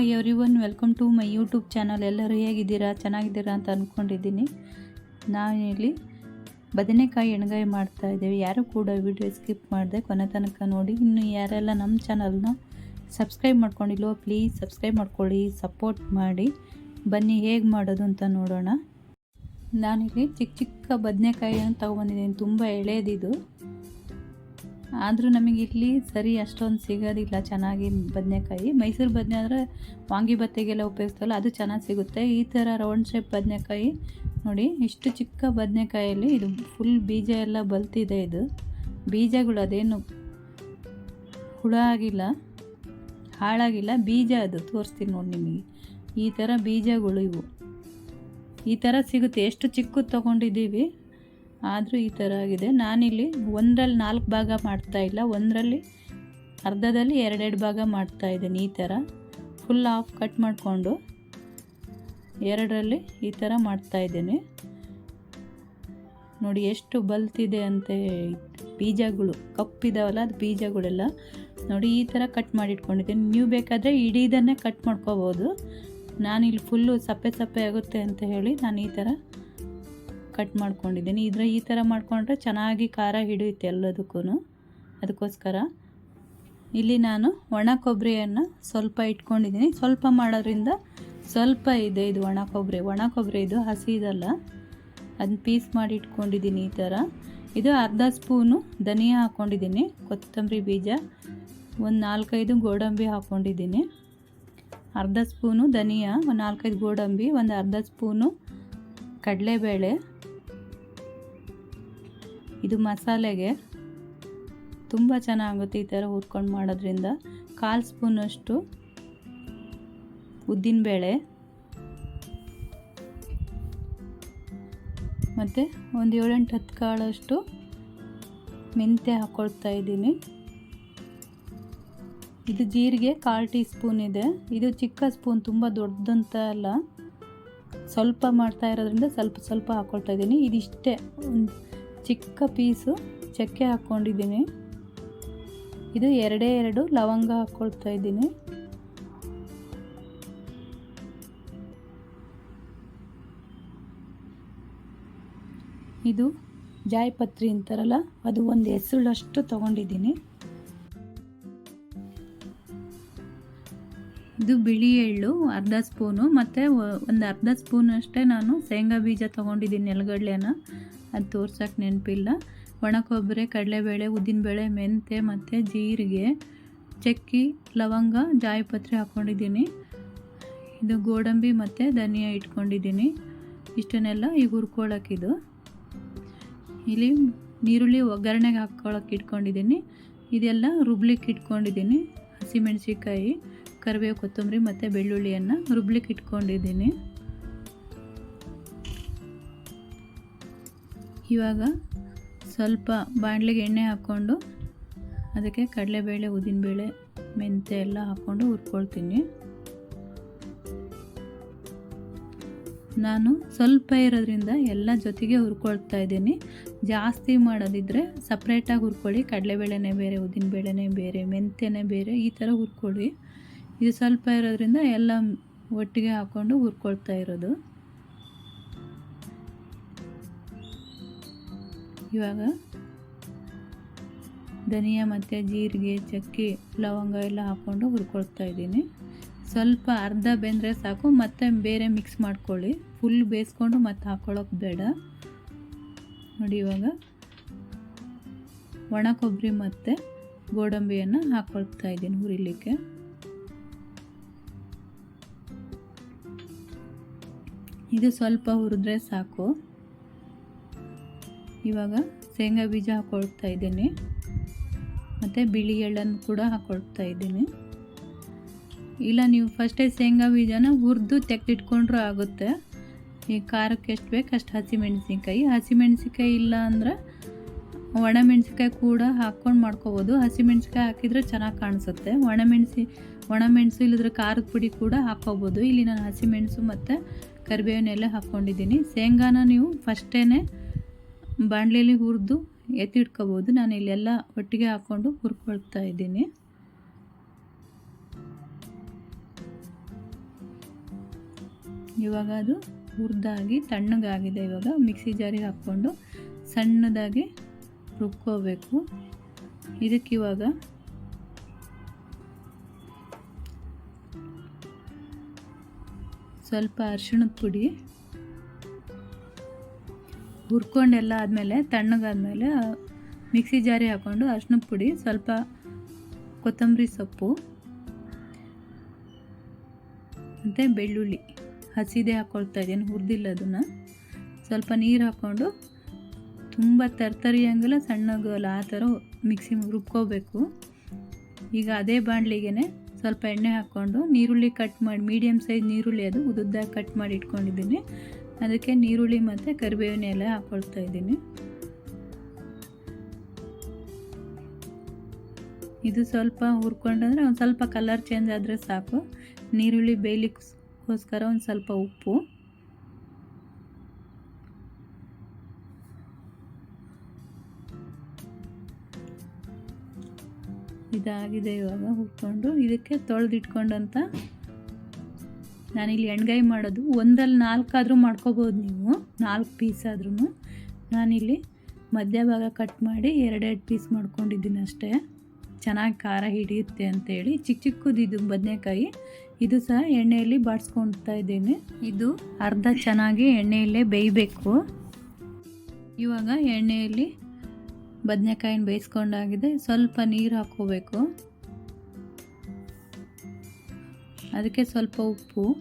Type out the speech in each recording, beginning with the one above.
Hi everyone welcome to my YouTube channel. ಎಲ್ಲರೂ ಹೇಗಿದ್ದೀರಾ? ಚೆನ್ನಾಗಿದ್ದೀರಾ ಅಂತ ಅಂದ್ಕೊಂಡಿದ್ದೀನಿ ನಾವಿಲ್ಲಿ ಬದನೆಕಾಯಿ ಎಣ್ಗಾಯಿ ಮಾಡ್ತಾ ಇದ್ದೇವೆ. ಯಾರು ಕೂಡ ವಿಡಿಯೋ ಸ್ಕಿಪ್ ಮಾಡಿದೆ ಕೊನೆ ತನಕ ನೋಡಿ. ಇನ್ನು ಯಾರೆಲ್ಲ ನಮ್ಮ ಚಾನಲ್ನ ಸಬ್ಸ್ಕ್ರೈಬ್ ಮಾಡ್ಕೊಂಡಿಲ್ವೋ, ಪ್ಲೀಸ್ ಸಬ್ಸ್ಕ್ರೈಬ್ ಮಾಡ್ಕೊಳ್ಳಿ, ಸಪೋರ್ಟ್ ಮಾಡಿ. ಬನ್ನಿ, ಹೇಗೆ ಮಾಡೋದು ಅಂತ ನೋಡೋಣ. ನಾನಿಲ್ಲಿ ಚಿಕ್ಕ ಚಿಕ್ಕ ಬದನೆಕಾಯಿಯನ್ನು ತೊಗೊಬಂದಿದ್ದೀನಿ. ತುಂಬ ಎಳೆದಿದು. ಆದರೂ ನಮಗೆ ಇಲ್ಲಿ ಸರಿ ಅಷ್ಟೊಂದು ಸಿಗೋದಿಲ್ಲ ಚೆನ್ನಾಗಿ ಬದನೆಕಾಯಿ. ಮೈಸೂರು ಬದನೆ ಆದರೆ ವಾಂಗಿಭತ್ತಿಗೆಲ್ಲ ಉಪಯೋಗಿಸ್ತಲ್ಲ ಅದು ಚೆನ್ನಾಗಿ ಸಿಗುತ್ತೆ. ಈ ಥರ ರೌಂಡ್ ಶೇಪ್ ಬದನೆಕಾಯಿ ನೋಡಿ, ಇಷ್ಟು ಚಿಕ್ಕ ಬದನೆಕಾಯಲ್ಲಿ ಇದು ಫುಲ್ ಬೀಜ ಎಲ್ಲ ಬಲ್ತಿದೆ ಇದು. ಬೀಜಗಳು ಅದೇನು ಹುಳ ಆಗಿಲ್ಲ, ಹಾಳಾಗಿಲ್ಲ, ಬೀಜ ಅದು. ತೋರಿಸ್ತೀನಿ ನೋಡಿ ನಿಮಗೆ. ಈ ಥರ ಬೀಜಗಳು ಇವು. ಈ ಥರ ಸಿಗುತ್ತೆ. ಎಷ್ಟು ಚಿಕ್ಕದು ತೊಗೊಂಡಿದ್ದೀವಿ ಆದರೂ ಈ ಥರ ಆಗಿದೆ. ನಾನಿಲ್ಲಿ ಒಂದರಲ್ಲಿ ನಾಲ್ಕು ಭಾಗ ಮಾಡ್ತಾ ಇಲ್ಲ. ಒಂದರಲ್ಲಿ ಅರ್ಧದಲ್ಲಿ ಎರಡೆರಡು ಭಾಗ ಮಾಡ್ತಾ ಇದ್ದೀನಿ ಈ ಥರ ಫುಲ್ ಆಫ್ ಕಟ್ ಮಾಡಿಕೊಂಡು ಎರಡರಲ್ಲಿ ಈ ಥರ ಮಾಡ್ತಾ ಇದ್ದೀನಿ. ನೋಡಿ ಎಷ್ಟು ಬಲ್ತಿದೆ ಅಂತೆ ಬೀಜಗಳು. ಕಪ್ಪಿದಾವಲ್ಲ, ಅದು ಬೀಜಗಳೆಲ್ಲ. ನೋಡಿ ಈ ಥರ ಕಟ್ ಮಾಡಿಟ್ಕೊಂಡಿದ್ದೀನಿ. ನೀವು ಬೇಕಾದರೆ ಇಡೀದನ್ನೇ ಕಟ್ ಮಾಡ್ಕೋಬೋದು. ನಾನಿಲ್ಲಿ ಫುಲ್ಲು ಸಪ್ಪೆ ಸಪ್ಪೆ ಆಗುತ್ತೆ ಅಂತ ಹೇಳಿ ನಾನು ಈ ಥರ ಕಟ್ ಮಾಡ್ಕೊಂಡಿದ್ದೀನಿ. ಇದ್ರೆ ಈ ಥರ ಮಾಡಿಕೊಂಡ್ರೆ ಚೆನ್ನಾಗಿ ಖಾರ ಹಿಡಿಯುತ್ತೆ ಎಲ್ಲದಕ್ಕೂ ಅದಕ್ಕೋಸ್ಕರ ಇಲ್ಲಿ ನಾನು ಒಣ ಕೊಬ್ಬರಿಯನ್ನು ಸ್ವಲ್ಪ ಇಟ್ಕೊಂಡಿದ್ದೀನಿ. ಸ್ವಲ್ಪ ಮಾಡೋದ್ರಿಂದ ಸ್ವಲ್ಪ ಇದೆ ಇದು ಒಣ ಕೊಬ್ಬರಿ. ಒಣ ಕೊಬ್ಬರಿ ಇದು ಹಸಿ ಇದಲ್ಲ ಅದನ್ನ ಪೀಸ್ ಮಾಡಿ ಇಟ್ಕೊಂಡಿದ್ದೀನಿ ಈ ಥರ. ಇದು ಅರ್ಧ ಸ್ಪೂನು ಧನಿಯಾ ಹಾಕ್ಕೊಂಡಿದ್ದೀನಿ ಕೊತ್ತಂಬರಿ ಬೀಜ, ಒಂದು ನಾಲ್ಕೈದು ಗೋಡಂಬಿ ಹಾಕ್ಕೊಂಡಿದ್ದೀನಿ ಅರ್ಧ ಸ್ಪೂನು ಧನಿಯಾ, ಒಂದು ನಾಲ್ಕೈದು ಗೋಡಂಬಿ, ಒಂದು ಅರ್ಧ ಸ್ಪೂನು ಕಡಲೆಬೇಳೆ ಇದು ಮಸಾಲೆಗೆ ತುಂಬ ಚೆನ್ನಾಗುತ್ತೆ ಈ ಥರ ಹುರ್ಕೊಂಡು ಮಾಡೋದ್ರಿಂದ. ಕಾಲು ಸ್ಪೂನಷ್ಟು ಉದ್ದಿನಬೇಳೆ. ಮತ್ತು ಒಂದು ಏಳೆಂಟು ಹತ್ತು ಕಾಳಷ್ಟು ಮೆಂತ್ಯ ಹಾಕ್ಕೊಳ್ತಾ ಇದ್ದೀನಿ. ಇದು ಜೀರಿಗೆ ಕಾಲು ಟೀ ಸ್ಪೂನ್ ಇದೆ. ಇದು ಚಿಕ್ಕ ಸ್ಪೂನ್, ತುಂಬ ದೊಡ್ಡದಂತ ಅಲ್ಲ. ಸ್ವಲ್ಪ ಮಾಡ್ತಾ ಇರೋದ್ರಿಂದ ಸ್ವಲ್ಪ ಸ್ವಲ್ಪ ಹಾಕ್ಕೊಳ್ತಾ ಇದ್ದೀನಿ. ಇದಿಷ್ಟೇ. ಚಿಕ್ಕ ಪೀಸು ಚಕ್ಕೆ ಹಾಕ್ಕೊಂಡಿದ್ದೀನಿ. ಇದು ಎರಡೇ ಎರಡು ಲವಂಗ ಹಾಕ್ಕೊಳ್ತಾ ಇದ್ದೀನಿ. ಇದು ಜಾಯಿಪತ್ರಿ ಅಂತಾರಲ್ಲ ಅದು ಒಂದು ಹೆಸರುಳಷ್ಟು ತೊಗೊಂಡಿದ್ದೀನಿ. ಇದು ಬಿಳಿ ಎಳ್ಳು, ಅರ್ಧ ಸ್ಪೂನು, ಮತ್ತು ಒಂದು ಅರ್ಧ ಸ್ಪೂನ್ ಅಷ್ಟೇ ನಾನು ಶೇಂಗಾ ಬೀಜ ತೊಗೊಂಡಿದ್ದೀನಿ ನೆಲಗಡಲೆನ ಅದು ತೋರ್ಸೋಕೆ ನೆನಪಿಲ್ಲ. ಒಣ ಕೊಬ್ಬರಿ ಕಡಲೆಬೇಳೆ, ಉದ್ದಿನಬೇಳೆ ಮೆಂತೆ ಮತ್ತು ಜೀರಿಗೆ, ಚಕ್ಕಿ, ಲವಂಗ, ಜಾಯಿಪತ್ರೆ ಹಾಕ್ಕೊಂಡಿದ್ದೀನಿ ಇದು ಗೋಡಂಬಿ ಮತ್ತು ಧನಿಯಾ ಇಟ್ಕೊಂಡಿದ್ದೀನಿ. ಇಷ್ಟನ್ನೆಲ್ಲ ಈಗ ಹುರ್ಕೊಳ್ಳೋಕ್ಕಿದು ಇಲ್ಲಿ ನೀರುಳ್ಳಿ ಒಗ್ಗರಣೆಗೆ ಹಾಕ್ಕೊಳಕ್ಕೆ ಇಟ್ಕೊಂಡಿದ್ದೀನಿ. ಇದೆಲ್ಲ ರುಬ್ಲಿಕ್ಕೆ ಇಟ್ಕೊಂಡಿದ್ದೀನಿ. ಹಸಿಮೆಣಸಿಕಾಯಿ ಕರಿಬೇವು, ಕೊತ್ತಂಬರಿ ಮತ್ತು ಬೆಳ್ಳುಳ್ಳಿಯನ್ನು ರುಬ್ಲಿಕ್ಕೆ ಇಟ್ಕೊಂಡಿದ್ದೀನಿ. ಇವಾಗ ಸ್ವಲ್ಪ ಬಾಣಲೆಗೆ ಎಣ್ಣೆ ಹಾಕ್ಕೊಂಡು ಅದಕ್ಕೆ ಕಡಲೆಬೇಳೆ, ಉದ್ದಿನಬೇಳೆ ಮೆಂತೆ ಎಲ್ಲ ಹಾಕ್ಕೊಂಡು ಹುರ್ಕೊಳ್ತೀನಿ. ನಾನು ಸ್ವಲ್ಪ ಇರೋದ್ರಿಂದ ಎಲ್ಲ ಜೊತೆಗೆ ಹುರ್ಕೊಳ್ತಾ ಇದ್ದೀನಿ. ಜಾಸ್ತಿ ಮಾಡೋದಿದ್ದರೆ ಸಪ್ರೇಟಾಗಿ ಹುರ್ಕೊಳ್ಳಿ. ಕಡಲೆಬೇಳೆನೇ ಬೇರೆ, ಉದ್ದಿನಬೇಳೆನೇ ಬೇರೆ, ಮೆಂತ್ಯನೇ ಬೇರೆ, ಈ ಥರ ಹುರ್ಕೊಳ್ಳಿ. ಇದು ಸ್ವಲ್ಪ ಇರೋದ್ರಿಂದ ಎಲ್ಲ ಒಟ್ಟಿಗೆ ಹಾಕ್ಕೊಂಡು ಹುರ್ಕೊಳ್ತಾ ಇರೋದು. ಇವಾಗ ಧನಿಯಾ ಮತ್ತು ಜೀರಿಗೆ, ಚಕ್ಕೆ, ಲವಂಗ ಎಲ್ಲ ಹಾಕ್ಕೊಂಡು ಹುರ್ಕೊಳ್ತಾ ಇದ್ದೀನಿ. ಸ್ವಲ್ಪ ಅರ್ಧ ಬೆಂದರೆ ಸಾಕು, ಮತ್ತೆ ಬೇರೆ ಮಿಕ್ಸ್ ಮಾಡ್ಕೊಳ್ಳಿ. ಫುಲ್ ಬೇಯಿಸ್ಕೊಂಡು ಮತ್ತೆ ಹಾಕ್ಕೊಳ್ಳೋಕೆ ಬೇಡ. ನೋಡಿ ಇವಾಗ ಒಣ ಕೊಬ್ಬರಿ ಮತ್ತು ಗೋಡಂಬಿಯನ್ನು ಹಾಕ್ಕೊಳ್ತಾ ಇದ್ದೀನಿ ಹುರಿಲಿಕ್ಕೆ. ಇದು ಸ್ವಲ್ಪ ಹುರಿದ್ರೆ ಸಾಕು. ಇವಾಗ ಶೇಂಗಾ ಬೀಜ ಹಾಕೊಳ್ತಾ ಇದ್ದೀನಿ. ಮತ್ತು ಬಿಳಿ ಎಳ್ಳನ್ನು ಕೂಡ ಹಾಕೊಳ್ತಾ ಇದ್ದೀನಿ. ಇಲ್ಲ, ನೀವು ಫಸ್ಟೇ ಶೇಂಗಾ ಬೀಜನ ಹುರಿದು ತೆಗೆದಿಟ್ಕೊಂಡ್ರೂ ಆಗುತ್ತೆ. ಈ ಖಾರಕ್ಕೆ ಎಷ್ಟು ಬೇಕು ಅಷ್ಟು ಹಸಿಮೆಣ್ಸಿನ್ಕಾಯಿ. ಹಸಿಮೆಣಸಿನ್ಕಾಯಿ ಇಲ್ಲ ಅಂದರೆ ಒಣಮೆಣಸಿನ್ಕಾಯಿ ಕೂಡ ಹಾಕ್ಕೊಂಡು ಮಾಡ್ಕೋಬೋದು. ಹಸಿಮೆಣಸಿನ್ಕಾಯಿ ಹಾಕಿದರೆ ಚೆನ್ನಾಗಿ ಕಾಣಿಸುತ್ತೆ. ಒಣಮೆಣಸಿ, ಒಣಮೆಣಸು ಇಲ್ಲದ್ರೆ ಖಾರದ ಪುಡಿ ಕೂಡ ಹಾಕ್ಕೋಬೋದು. ಇಲ್ಲಿ ನಾನು ಹಸಿಮೆಣಸು ಮತ್ತು ಕರಿಬೇವನ್ನೆಲ್ಲ ಹಾಕ್ಕೊಂಡಿದ್ದೀನಿ. ಶೇಂಗಾನ ನೀವು ಫಸ್ಟೇ ಬಾಣಲೆಯಲ್ಲಿ ಹುರಿದು ಎತ್ತಿಟ್ಕೋಬೋದು. ನಾನು ಇಲ್ಲೆಲ್ಲ ಒಟ್ಟಿಗೆ ಹಾಕ್ಕೊಂಡು ಹುರ್ಕೊಳ್ತಾ ಇದ್ದೀನಿ. ಇವಾಗ ಅದು ಹುರಿದಾಗಿ ತಣ್ಣಗಾಗಿದೆ. ಇವಾಗ ಮಿಕ್ಸಿ ಜಾರಿಗೆ ಹಾಕ್ಕೊಂಡು ಸಣ್ಣದಾಗಿ ರುಬ್ಕೋಬೇಕು. ಇದಕ್ಕಿವಾಗ ಸ್ವಲ್ಪ ಅರಿಶಿಣದ ಪುಡಿ ಹುರ್ಕೊಂಡೆಲ್ಲ ಆದಮೇಲೆ, ತಣ್ಣಗಾದಮೇಲೆ ಮಿಕ್ಸಿ ಜಾರಿ ಹಾಕ್ಕೊಂಡು ಅರ್ಶಿನದ ಪುಡಿ, ಸ್ವಲ್ಪ ಕೊತ್ತಂಬರಿ ಸೊಪ್ಪು, ಮತ್ತು ಬೆಳ್ಳುಳ್ಳಿ. ಹಸಿದೆ ಹಾಕ್ಕೊಳ್ತಾ ಇದ್ದೀನಿ, ಹುರಿದಿಲ್ಲ ಅದನ್ನು. ಸ್ವಲ್ಪ ನೀರು ಹಾಕ್ಕೊಂಡು ತುಂಬ ತರ್ತರಿ ಹಂಗಲ್ಲ ಸಣ್ಣಗಲ್ಲ ಆ ಥರ ಮಿಕ್ಸಿ ರುಬ್ಕೋಬೇಕು. ಈಗ ಅದೇ ಬಾಣಲಿಗೆ ಸ್ವಲ್ಪ ಎಣ್ಣೆ ಹಾಕ್ಕೊಂಡು, ನೀರುಳ್ಳಿ ಕಟ್ ಮಾಡಿ ಮೀಡಿಯಮ್ ಸೈಜ್ ನೀರುಳ್ಳಿ ಅದು, ಉದ್ದುದ್ದಾಗಿ ಕಟ್ ಮಾಡಿ ಇಟ್ಕೊಂಡಿದ್ದೀನಿ. ಅದಕ್ಕೆ ನೀರುಳ್ಳಿ ಮತ್ತು ಕರಿಬೇವಿನ ಎಲೆ ಹಾಕ್ಕೊಳ್ತಾ ಇದ್ದೀನಿ. ಇದು ಸ್ವಲ್ಪ ಹುರ್ಕೊಂಡಂದ್ರೆ ಒಂದು ಸ್ವಲ್ಪ ಕಲರ್ ಚೇಂಜ್ ಆದರೆ ಸಾಕು. ನೀರುಳ್ಳಿ ಬೇಯಲಿಕ್ಕೋಸ್ಕರ ಒಂದು ಸ್ವಲ್ಪ ಉಪ್ಪು. ಇದಾಗಿದೆ ಇವಾಗ ಹುರ್ಕೊಂಡು ಇದಕ್ಕೆ ತೊಳೆದಿಟ್ಕೊಂಡಂತ ನಾನಿಲ್ಲಿ ಎಣ್ಗಾಯಿ ಮಾಡೋದು. ಒಂದಲ್ಲಿ ನಾಲ್ಕಾದರೂ ಮಾಡ್ಕೋಬೋದು ನೀವು. ನಾಲ್ಕು ಪೀಸ್ ಆದ್ರೂ ನಾನಿಲ್ಲಿ ಮಧ್ಯಭಾಗ ಕಟ್ ಮಾಡಿ ಎರಡೆರಡು ಪೀಸ್ ಮಾಡ್ಕೊಂಡಿದ್ದೀನಿ ಅಷ್ಟೇ. ಚೆನ್ನಾಗಿ ಖಾರ ಹಿಡಿಯುತ್ತೆ ಅಂತೇಳಿ. ಚಿಕ್ಕ ಚಿಕ್ಕದು ಇದು ಬದನೆಕಾಯಿ. ಇದು ಸಹ ಎಣ್ಣೆಯಲ್ಲಿ ಬಾಡಿಸ್ಕೊಳ್ತಾ ಇದ್ದೀನಿ. ಇದು ಅರ್ಧ ಚೆನ್ನಾಗಿ ಎಣ್ಣೆಯಲ್ಲೇ ಬೇಯಬೇಕು. ಇವಾಗ ಎಣ್ಣೆಯಲ್ಲಿ ಬದನೆಕಾಯಿನ ಬೇಯಿಸ್ಕೊಂಡಾಗಿದೆ. ಸ್ವಲ್ಪ ನೀರು ಹಾಕ್ಕೋಬೇಕು. ಅದಕ್ಕೆ ಸ್ವಲ್ಪ ಉಪ್ಪು.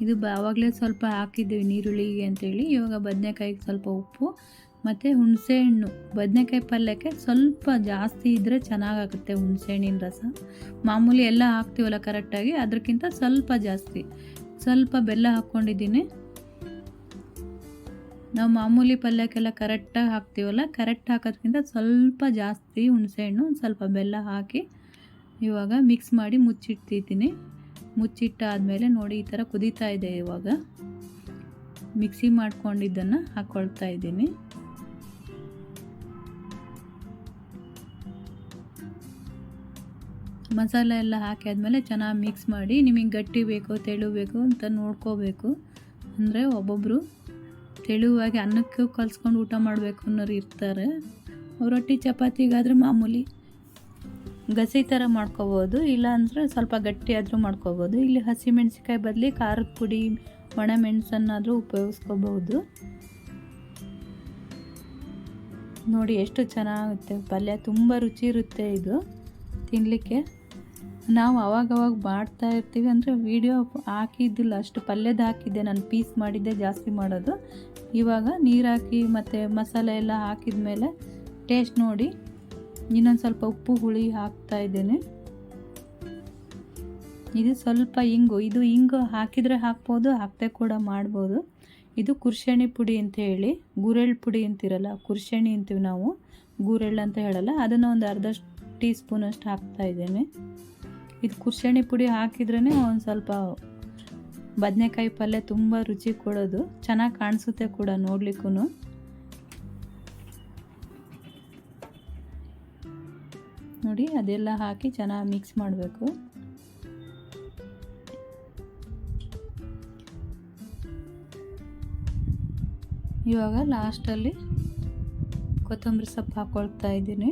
ಇದು ಆವಾಗಲೇ ಸ್ವಲ್ಪ ಹಾಕಿದ್ದೀವಿ ನೀರುಳ್ಳಿಗೆ ಅಂತೇಳಿ. ಇವಾಗ ಬದನೆಕಾಯಿಗೆ ಸ್ವಲ್ಪ ಉಪ್ಪು. ಮತ್ತು ಹುಣಸೆಹಣ್ಣು. ಬದನೆಕಾಯಿ ಪಲ್ಯಕ್ಕೆ ಸ್ವಲ್ಪ ಜಾಸ್ತಿ ಇದ್ದರೆ ಚೆನ್ನಾಗಾಗುತ್ತೆ ಹುಣಸೆಹಣ್ಣಿನ ರಸ. ಮಾಮೂಲಿ ಎಲ್ಲ ಹಾಕ್ತೀವಲ್ಲ ಕರೆಕ್ಟಾಗಿ ಅದಕ್ಕಿಂತ ಸ್ವಲ್ಪ ಜಾಸ್ತಿ. ಸ್ವಲ್ಪ ಬೆಲ್ಲ ಹಾಕ್ಕೊಂಡಿದ್ದೀನಿ. ನಾವು ಮಾಮೂಲಿ ಪಲ್ಯಕ್ಕೆಲ್ಲ ಕರೆಕ್ಟಾಗಿ ಹಾಕ್ತೀವಲ್ಲ, ಕರೆಕ್ಟ್ ಹಾಕೋದ್ಕಿಂತ ಸ್ವಲ್ಪ ಜಾಸ್ತಿ ಹುಣಸೆಹಣ್ಣು ಸ್ವಲ್ಪ ಬೆಲ್ಲ ಹಾಕಿ ಇವಾಗ ಮಿಕ್ಸ್ ಮಾಡಿ ಮುಚ್ಚಿಟ್ಟಿದ್ದೀನಿ ಮುಚ್ಚಿಟ್ಟಾದಮೇಲೆ ನೋಡಿ ಈ ಥರ ಕುದೀತಾ ಇದೆ ಇವಾಗ. ಮಿಕ್ಸಿ ಮಾಡ್ಕೊಂಡಿದ್ದನ್ನು ಹಾಕ್ಕೊಳ್ತಾ ಇದ್ದೀನಿ. ಮಸಾಲೆ ಎಲ್ಲ ಹಾಕಿ ಆದಮೇಲೆ ಚೆನ್ನಾಗಿ ಮಿಕ್ಸ್ ಮಾಡಿ ನಿಮಗೆ ಗಟ್ಟಿ ಬೇಕು, ತೆಳು ಬೇಕು ಅಂತ ನೋಡ್ಕೋಬೇಕು. ಅಂದರೆ ಒಬ್ಬೊಬ್ಬರು ತೆಳುವಾಗಿ ಅನ್ನಕ್ಕೆ ಕಲ್ಸ್ಕೊಂಡು ಊಟ ಮಾಡಬೇಕು ಅನ್ನೋರು ಇರ್ತಾರೆ. ರೊಟ್ಟಿ ಚಪಾತಿಗಾದ್ರೆ ಮಾಮೂಲಿ ಗಸಿ ಥರ ಮಾಡ್ಕೋಬೋದು. ಇಲ್ಲ ಅಂದರೆ ಸ್ವಲ್ಪ ಗಟ್ಟಿಯಾದರೂ ಮಾಡ್ಕೋಬೋದು. ಇಲ್ಲಿ ಹಸಿಮೆಣ್ಸಿಕಾಯಿ ಬದಲಿ ಖಾರದ ಪುಡಿ, ಒಣ ಮೆಣಸನ್ನಾದರೂ ಉಪಯೋಗಿಸ್ಕೋಬಹುದು ನೋಡಿ ಎಷ್ಟು ಚೆನ್ನಾಗುತ್ತೆ. ಪಲ್ಯ ತುಂಬ ರುಚಿ ಇರುತ್ತೆ ಇದು ತಿನ್ನಲಿಕ್ಕೆ ನಾವು ಅವಾಗವಾಗ ಮಾಡ್ತಾ ಇರ್ತೀವಿ ಅಂದರೆ ವೀಡಿಯೋ ಹಾಕಿದ್ದಿಲ್ಲ, ಅಷ್ಟು ಪಲ್ಯದ ಹಾಕಿದ್ದೆ, ನಾನು ಪೀಸ್ ಮಾಡಿದ್ದೆ ಜಾಸ್ತಿ ಮಾಡೋದು. ಇವಾಗ ನೀರು ಹಾಕಿ ಮತ್ತು ಮಸಾಲೆ ಎಲ್ಲ ಹಾಕಿದ ಮೇಲೆ ಟೇಸ್ಟ್ ನೋಡಿ, ಇನ್ನೊಂದು ಸ್ವಲ್ಪ ಉಪ್ಪು, ಹುಳಿ ಹಾಕ್ತಾ ಇದ್ದೇನೆ. ಇದು ಸ್ವಲ್ಪ ಇಂಗು, ಇದು ಇಂಗು ಹಾಕಿದರೆ ಹಾಕ್ಬೋದು, ಹಾಕದೆ ಕೂಡ ಮಾಡ್ಬೋದು. ಇದು ಕುರ್ಷಣಿ ಪುಡಿ ಅಂತ ಹೇಳಿ, ಗುರೆಳ್ ಪುಡಿ ಅಂತಿರಲ್ಲ ಕುರ್ಷಣಿ ಅಂತೀವಿ ನಾವು, ಗುರೆಳ್ ಅಂತ ಹೇಳಲ್ಲ, ಅದನ್ನು ಒಂದು ಅರ್ಧ ಟೀ ಸ್ಪೂನಷ್ಟು ಹಾಕ್ತಾ ಇದ್ದೇನೆ. ಇದು ಕುರ್ಷಣಿ ಪುಡಿ ಹಾಕಿದ್ರೇ ಒಂದು ಸ್ವಲ್ಪ ಬದನೆಕಾಯಿ ಪಲ್ಯ ತುಂಬ ರುಚಿ ಕೊಡೋದು. ಚೆನ್ನಾಗಿ ಕಾಣಿಸುತ್ತೆ ಕೂಡ ನೋಡ್ಲಿಕ್ಕೂ ನೋಡಿ, ಅದೆಲ್ಲ ಹಾಕಿ ಚೆನ್ನಾಗಿ ಮಿಕ್ಸ್ ಮಾಡಬೇಕು. ಇವಾಗ ಲಾಸ್ಟಲ್ಲಿ ಕೊತ್ತಂಬರಿ ಸೊಪ್ಪು ಹಾಕ್ಕೊಳ್ತಾ ಇದ್ದೀನಿ.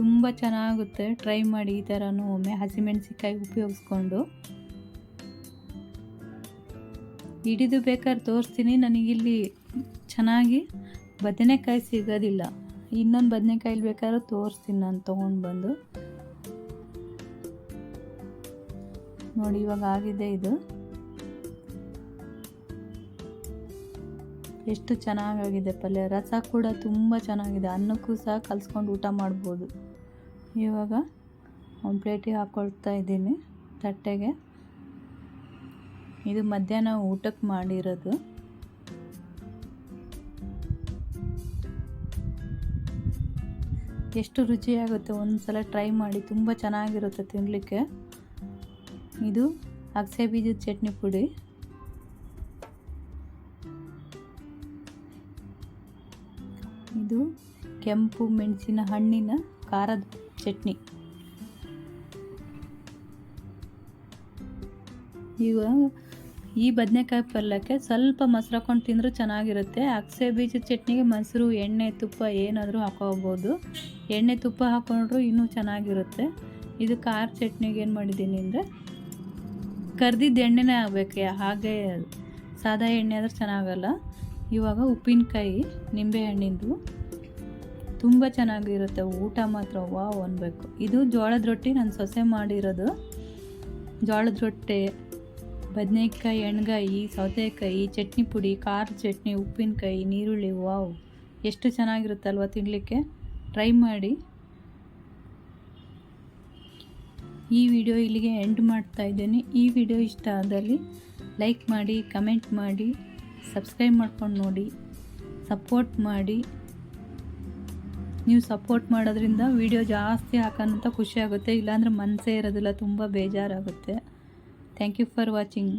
ತುಂಬ ಚೆನ್ನಾಗುತ್ತೆ. ಟ್ರೈ ಮಾಡಿ ಈ ಥರನೂ ಒಮ್ಮೆ ಹಸಿಮೆಣಸಿಕಾಯಿ ಉಪಯೋಗಿಸ್ಕೊಂಡು. ಹಿಡಿದು ಬೇಕಾದ್ರೆ ತೋರಿಸ್ತೀನಿ. ನನಗಿಲ್ಲಿ ಚೆನ್ನಾಗಿ ಬದನೆಕಾಯಿ ಸಿಗೋದಿಲ್ಲ. ಇನ್ನೊಂದು ಬದನೆಕಾಯಿ ಬೇಕಾದ್ರೆ ತೋರಿಸ್ತೀನಿ ನಾನು ತೊಗೊಂಡು ಬಂದು. ನೋಡಿ, ಇವಾಗ ಆಗಿದೆ ಇದು. ಎಷ್ಟು ಚೆನ್ನಾಗಾಗಿದೆ ಪಲ್ಯ. ರಸ ಕೂಡ ತುಂಬ ಚೆನ್ನಾಗಿದೆ. ಅನ್ನಕ್ಕೂ ಸಹ ಕಲಿಸ್ಕೊಂಡು ಊಟ ಮಾಡ್ಬೋದು. ಇವಾಗ ಒಂದು ಪ್ಲೇಟಿಗೆ ಹಾಕ್ಕೊಳ್ತಾ ಇದ್ದೀನಿ ತಟ್ಟೆಗೆ. ಇದು ಮಧ್ಯಾಹ್ನ ಊಟಕ್ಕೆ ಮಾಡಿರೋದು. ಎಷ್ಟು ರುಚಿಯಾಗುತ್ತೆ ಒಂದು ಸಲ ಟ್ರೈ ಮಾಡಿ, ತುಂಬ ಚೆನ್ನಾಗಿರುತ್ತೆ ತಿನ್ನಲಿಕ್ಕೆ ಇದು ಅಗಸೆ ಬೀಜದ ಚಟ್ನಿ ಪುಡಿ. ಇದು ಕೆಂಪು ಮೆಣಸಿನ ಹಣ್ಣಿನ ಖಾರದ ಚಟ್ನಿ. ಈಗ ಈ ಬದನೆಕಾಯಿ ಪಲ್ಯಕ್ಕೆ ಸ್ವಲ್ಪ ಮೊಸರು ಹಾಕೊಂಡು ತಿಂದರೂ ಚೆನ್ನಾಗಿರುತ್ತೆ. ಅಗಸೆ ಬೀಜದ ಚಟ್ನಿಗೆ ಮೊಸರು, ಎಣ್ಣೆ, ತುಪ್ಪ ಏನಾದರೂ ಹಾಕೋಬೋದು. ಎಣ್ಣೆ, ತುಪ್ಪ ಹಾಕೊಂಡ್ರು ಇನ್ನೂ ಚೆನ್ನಾಗಿರುತ್ತೆ. ಇದು ಖಾರ ಚಟ್ನಿಗೆ ಏನು ಮಾಡಿದ್ದೀನಿ ಅಂದರೆ ಕರ್ದಿದ್ದ ಎಣ್ಣೆನೇ ಆಗಬೇಕು ಹಾಗೆ ಸಾದಾ ಎಣ್ಣೆ ಆದ್ರೆ ಚೆನ್ನಾಗಲ್ಲ. ಇವಾಗ ಉಪ್ಪಿನಕಾಯಿ, ನಿಂಬೆ ಹಣ್ಣಿಂದು. ತುಂಬ ಚೆನ್ನಾಗಿರುತ್ತೆ. ಊಟ ಮಾತ್ರ ವಾವ್ ಅನ್ಬೇಕು. ಇದು ಜೋಳದ ರೊಟ್ಟಿ ನಾನು ಸೊಸೆ ಮಾಡಿರೋದು. ಜೋಳದ ರೊಟ್ಟಿ, ಬದನೆಕಾಯಿ, ಎಣ್ಗಾಯಿ, ಸೌತೆಕಾಯಿ, ಚಟ್ನಿ ಪುಡಿ, ಖಾರದ ಚಟ್ನಿ, ಉಪ್ಪಿನಕಾಯಿ ನೀರುಳ್ಳಿ ವಾವ್. ಎಷ್ಟು ಚೆನ್ನಾಗಿರುತ್ತಲ್ವ ತಿನ್ನಲಿಕ್ಕೆ ಟ್ರೈ ಮಾಡಿ. ಈ ವಿಡಿಯೋ ಇಲ್ಲಿಗೆ ಎಂಡ್ ಮಾಡ್ತಾ ಇದ್ದೇನೆ. ಈ ವಿಡಿಯೋ ಇಷ್ಟ ಆದಲ್ಲಿ ಲೈಕ್ ಮಾಡಿ ಕಮೆಂಟ್ ಮಾಡಿ ಸಬ್ಸ್ಕ್ರೈಬ್ ಮಾಡ್ಕೊಂಡು ನೋಡಿ ಸಪೋರ್ಟ್ ಮಾಡಿ. ನೀವು ಸಪೋರ್ಟ್ ಮಾಡೋದ್ರಿಂದ ವಿಡಿಯೋ ಜಾಸ್ತಿ ಹಾಕೋಂಥ ಖುಷಿ ಆಗುತ್ತೆ, ಇಲ್ಲಾಂದ್ರೆ ಮನಸ್ಸೇ ಇರೋದಿಲ್ಲ, ತುಂಬ ಬೇಜಾರಾಗುತ್ತೆ. Thank you for watching